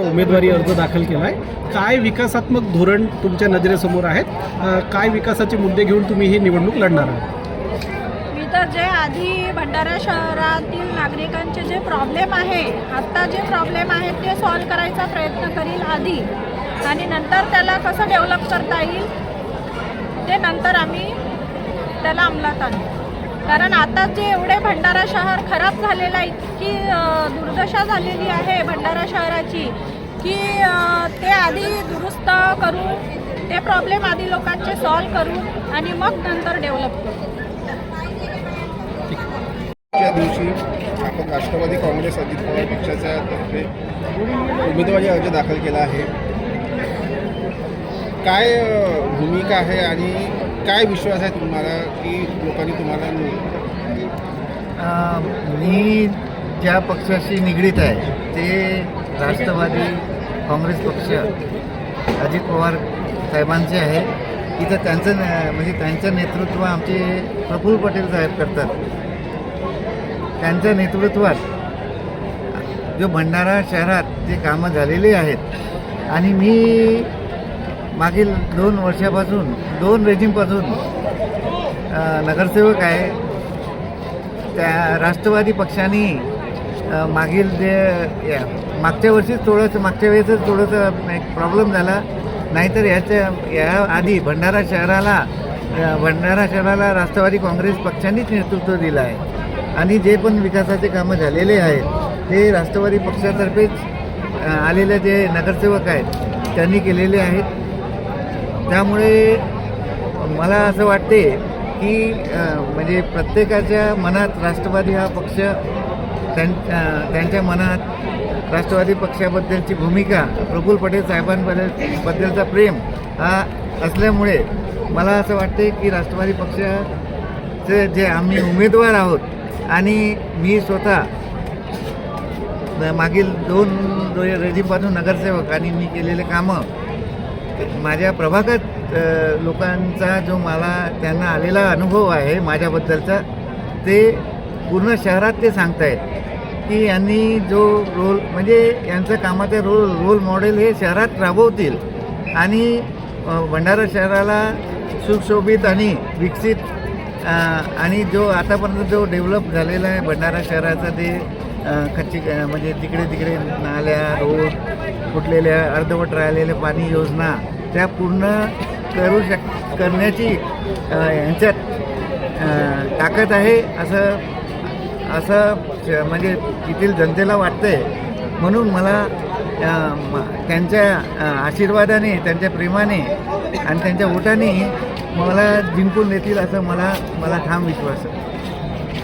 उमेदवारी अर्ज दाखल केला आहे काय विकासात्मक धोरण तुमच्या नजरेसमोर आहेत? काय विकासाचे मुद्दे घेऊन तुम्ही ही निवडणूक लढणार आहात? मी तर जे आधी भंडारा शहरातील नागरिकांचे जे प्रॉब्लेम आहे आत्ता जे प्रॉब्लेम आहेत ते सॉल्व करायचा प्रयत्न करील आधी. आणि नंतर त्याला कसं डेव्हलप करता येईल ते नंतर आम्ही त्याला अंमलात आणू. कारण आता जे एवढे भंडारा शहर खराब झालेलं आहे इतकी दुर्दशा झालेली आहे भंडारा शहराची की ते आधी दुरुस्त करू ते प्रॉब्लेम आधी लोकांचे सॉल्व करू आणि मग नंतर डेव्हलप करू. दिवशी आपण राष्ट्रवादी काँग्रेस अजित पवार पक्षाच्या तर्फे उमेदवारी अर्ज दाखल केला आहे काय भूमिका आहे आणि काय विश्वास आहे तुम्हाला की लोकांनी तुम्हाला मी ज्या पक्षाशी निगडीत आहे ते राष्ट्रवादी काँग्रेस पक्ष अजित पवार साहेबांचे आहे. इथं त्यांचं न- म्हणजे त्यांचं नेतृत्व आमचे प्रफुल्ल पटेल साहेब करतात. त्यांच्या नेतृत्वात जो भंडारा शहरात जे कामं झालेली आहेत आणि मी मागील दोन वर्षापासून दोन रेजिमपासून नगरसेवक आहे. त्या राष्ट्रवादी पक्षाने मागील जे या मागच्या वर्षीच थोडंसं मागच्या वेळेसच थोडंसं एक प्रॉब्लेम झाला. नाहीतर याच्या या आधी भंडारा शहराला भंडारा शहराला राष्ट्रवादी काँग्रेस पक्षानेच नेतृत्व दिलं आहे. आणि जे पण विकासाचे कामं झालेले आहेत ते राष्ट्रवादी पक्षातर्फेच आलेले जे नगरसेवक आहेत त्यांनी केलेले आहेत. त्यामुळे मला असं वाटते की म्हणजे प्रत्येकाच्या मनात राष्ट्रवादी हा पक्ष त्यां त्यांच्या मनात राष्ट्रवादी पक्षाबद्दलची भूमिका प्रफुल पटेल साहेबांबद्दल बद्दलचा प्रेम हा असल्यामुळे मला असं वाटते की राष्ट्रवादी पक्षाचे जे आम्ही उमेदवार आहोत आणि मी स्वतः मागील दोन रेजिमपासून नगरसेवक आणि मी केलेले कामं माझ्या प्रभागात लोकांचा जो मला त्यांना आलेला अनुभव आहे माझ्याबद्दलचा ते पूर्ण शहरात ते सांगतायत की यांनी जो रोल म्हणजे यांचं कामाचं रोल रोल मॉडेल हे शहरात राबवतील आणि भंडारा शहराला सुशोभित आणि विकसित आणि जो आतापर्यंत जो डेव्हलप झालेला आहे भंडारा शहराचा ते कच्ची म्हणजे तिकडे तिकडे नाल्या रोड फुटलेल्या अर्धवट राहिलेल्या पाणी योजना त्या पूर्ण करू शक करण्याची ह्यांच्यात यांच्यात ताकद आहे असं असं म्हणजे येथील जनतेला वाटतंय. म्हणून मला म- त्यांच्या आशीर्वादाने त्यांच्या प्रेमाने आणि त्यांच्या ओटाने मला जिंकून देतील असं मला मला ठाम विश्वास आहे.